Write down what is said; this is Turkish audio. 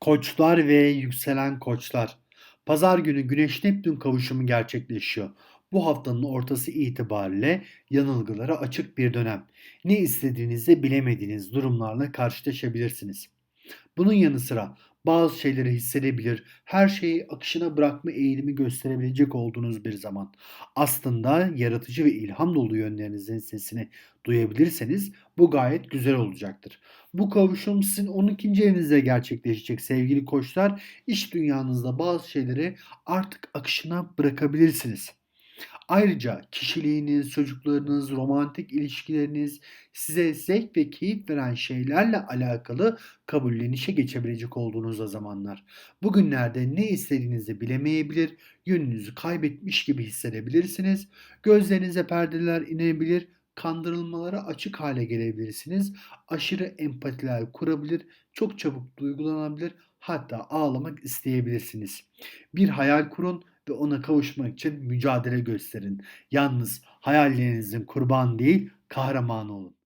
Koçlar ve yükselen koçlar. Pazar günü Güneş Neptün kavuşumu gerçekleşiyor. Bu haftanın ortası itibariyle yanılgılara açık bir dönem. Ne istediğinizi bilemediğiniz durumlarla karşılaşabilirsiniz. Bunun yanı sıra bazı şeyleri hissedebilir, her şeyi akışına bırakma eğilimi gösterebilecek olduğunuz bir zaman. Aslında yaratıcı ve ilham dolu yönlerinizin sesini duyabilirseniz bu gayet güzel olacaktır. Bu kavuşum sizin 12. evinizde gerçekleşecek sevgili koçlar. İş dünyanızda bazı şeyleri artık akışına bırakabilirsiniz. Ayrıca kişiliğiniz, çocuklarınız, romantik ilişkileriniz, size zevk ve keyif veren şeylerle alakalı kabullenişe geçebilecek olduğunuz zamanlar. Bugünlerde ne istediğinizi bilemeyebilir, yönünüzü kaybetmiş gibi hissedebilirsiniz. Gözlerinize perdeler inebilir, kandırılmalara açık hale gelebilirsiniz. Aşırı empatiler kurabilir, çok çabuk duygulanabilir, hatta ağlamak isteyebilirsiniz. Bir hayal kurun ve ona kavuşmak için mücadele gösterin. Yalnız hayallerinizin kurbanı değil, kahramanı olun.